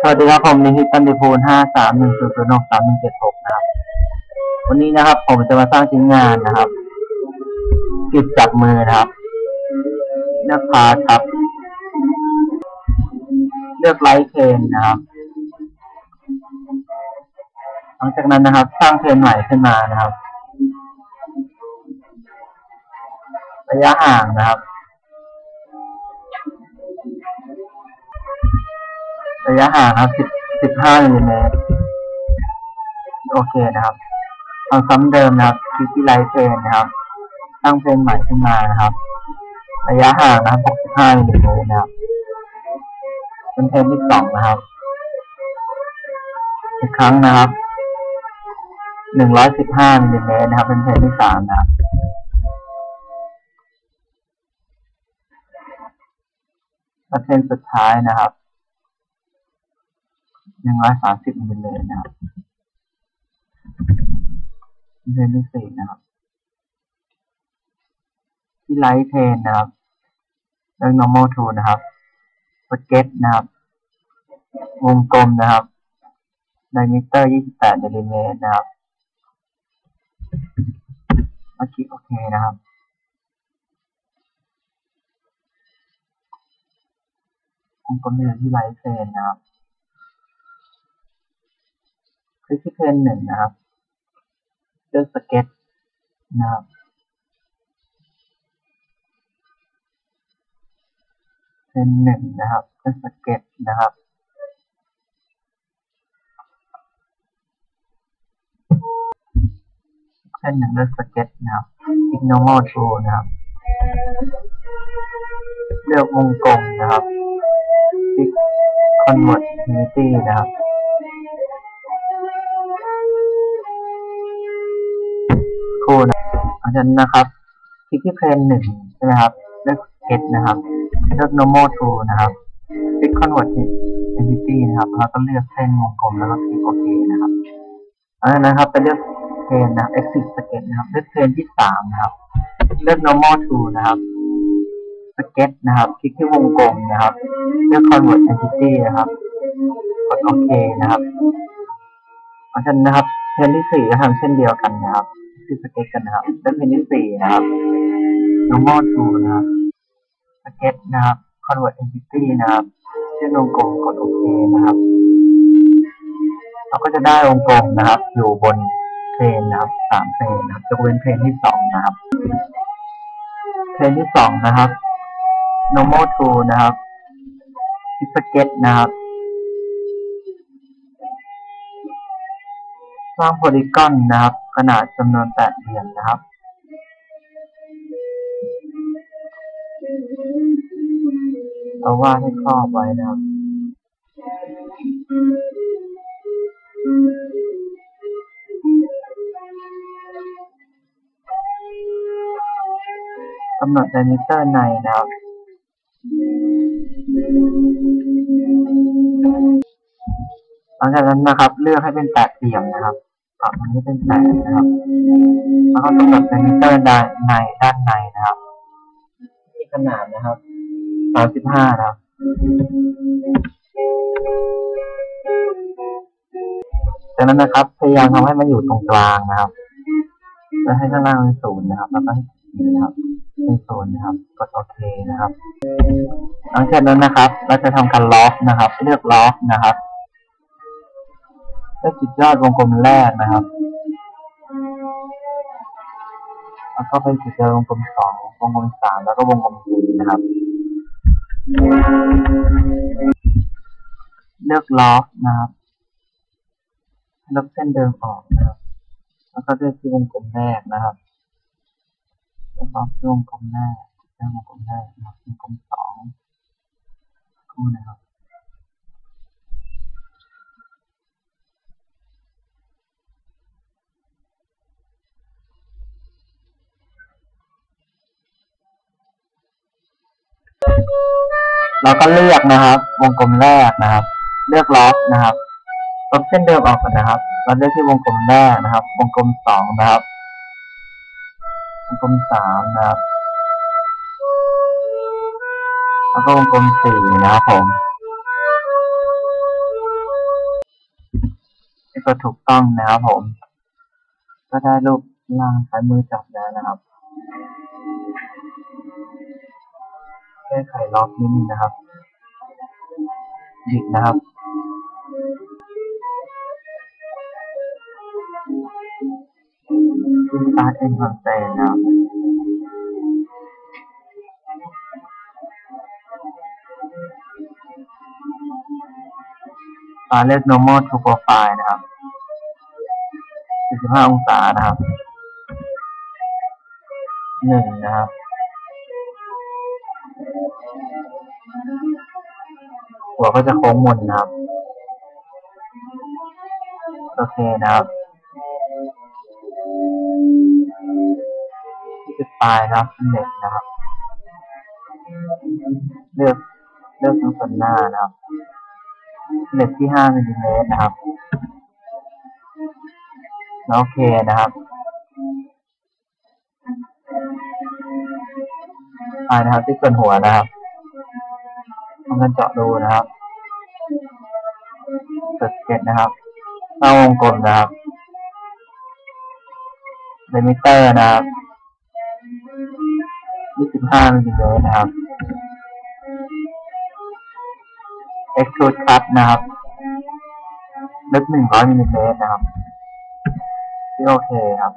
สวัสดีครับผมนิฮิตตันติพูลห้าสามหนึ่งศูนย์ศูนย์หกสามหนึ่งเจ็ดหกนะครับ วันนี้นะครับ ผมจะมาสร้างชิ้นงานนะครับกิบจับมือนะครับเลือกพาทครับ เลือกไลท์เทนนะครับ หลังจากนั้นนะครับ สร้างเทนใหม่ขึ้นมานะครับ ระยะห่างนะครับ ระยะห่างครับสิบสิบห้ามิลลิเมตรโอเคนะครับทำซ้ำเดิมนะครับคลิกที่ไลท์เพนนะครับ ตั้งเพลงใหม่ขึ้นมานะครับ ระยะห่างนะครับ65มิลลิเมตรนะครับเป็นเพลงที่สองนะครับ อีกครั้งนะครับ115มิลลิเมตรนะครับ เป็นเพลงที่สามนะครับและเพลงสุดท้ายนะครับ หนึ่งร้อยสามสิบมิลเมตรนะครับเพลงที่สี่นะครับ ที่ไลท์เพนนะครับเลือก normal to นะครับ sket นะครับ วงกลมนะครับ diameter 28มิลลิเมตรนะครับแล้วคลิกโอเคนะครับวงกลมอยู่ที่ไลท์เพนนะครับ ค ลิกที่เพนหนึ่งนะครับเลือกสเก็ตนะครับเพนหนึ่งนะครับเลือกสเก็ตนะครับเพนหนึ่งเลือกสเก็ตนะครับอีก normal to นะครับเลือกวงกลมนะครับคลิก convert unity นะครับ นะหลังจากนั้นนะครับคลิกที่เพลนหนึ่งใช่ไหมครับเลือก sketch นะครับเลือก normal to นะครับคลิก convert entity นะครับแล้วก็เลือกเส้นวงกลมแล้วก็คลิกโอเคนะครับอันนั้นนะครับไปเลือกเพลนนะ exit sketch นะครับเลือกเพลนที่สามนะครับเลือก normal to นะครับ sketch นะครับ คลิกที่วงกลมนะครับ เลือก convert entity นะครับ กดโอเคนะครับหลังจากนั้นนะครับเพลนที่สี่ก็ทำเช่นเดียวกันนะครับ ที่สเก็ตกันนะครับเลือกเพลนที่สี่นะครับ normal to นะครับสเก็ตนะครับ convert entity นะครับเส้นวงกลมกดโอเคนะครับ เราก็จะได้วงกลมนะครับ อยู่บนเพลนนะครับสามเพลนนะครับยกเว้นเพลนที่สองนะครับ เพลนที่สองนะครับ normal to นะครับที่สเก็ตนะครับ สร้างโพลีกอนนะครับ ขนาดจำนวนแปดเหลี่ยมนะครับ เอาวาดให้ครอบไว้นะครับกำหนด diameter ในนะครับหลังจากนั้นนะครับ เลือกให้เป็นแปดเหลี่ยมนะครับ ปรับมันให้เป็นแปดนะครับ แล้วก็กำหนด diameter ด้านในด้านในนะครับที่ขนาดนะครับสามสิบห้านะครับจากนั้นนะครับ พยายามทำให้มันอยู่ตรงกลางนะครับแล้วให้ข้างล่างเป็นศูนย์นะครับ แล้วก็ให้ขีดนะครับเป็นศูนย์นะครับ กดโอเคนะครับ หลังจากนั้นนะครับ เราจะทำการล็อกนะครับ เลือกล็อกนะครับ เลือกจุดยอดวงกลมแรกนะครับ แล้วก็ไปจุดยอดวงกลมสองวงกลมสามแล้วก็วงกลมสี่นะครับ เลือกล็อกนะครับลบเส้นเดิมออกนะครับ แล้วก็เลือกที่วงกลมแรกนะครับแล้วก็ที่วงกลมแรกเลือกวงกลมแรกนะครับวงกลมสองคู่นะครับ เราก็เลือกนะครับ วงกลมแรกนะครับ เลือกล็อกนะครับลบเส้นเดิมออกก่อนนะครับ เราเลือกที่วงกลมแรกนะครับ วงกลมสองนะครับ วงกลมสามนะครับ แล้วก็วงกลมสี่นะครับผมนี่ก็ถูกต้องนะครับผม ก็ได้รูปล่างซ้ายมือจับแล้วนะครับ แก้ไขล็อกนิดนึงนะครับดิกนะครับคือ start and constraint นะครับมาเลือก normal to profile นะครับ 45 องศานะครับหนึ่งนะครับ หัวก็จะโค้งมนนะครับ โอเคนะครับที่จุดปลายนะครับเน็ตนะครับ เลือกเลือกทั้งส่วนหน้านะครับเน็ตที่5มิลลิเมตรนะครับ โอเคนะครับปลายนะครับที่ส่วนหัวนะครับ ทำการเจาะรูนะครับเกิดเก็ตนะครับหน้าวงกลมนะครับเดมิเตอร์นะครับ25มิลลิเมตรนะครับ extrude cut นะครับลึก100มิลลิเมตรนะครับ ที่โอเคครับ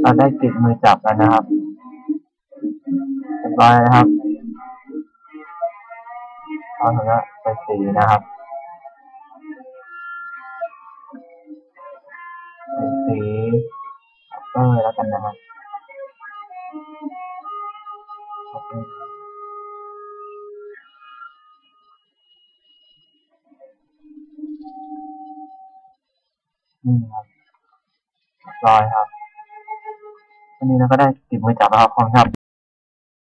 เราได้ติดมือจับแล้วนะครับเรียบร้อยนะครับ ตอนนี้ใส่สีนะครับใส่สีเออแล้วกันนะครับโอเคนี่ครับเรียบร้อยครับอันนี้เราก็ได้ติดมือจับแล้วครับขอบคุณครับ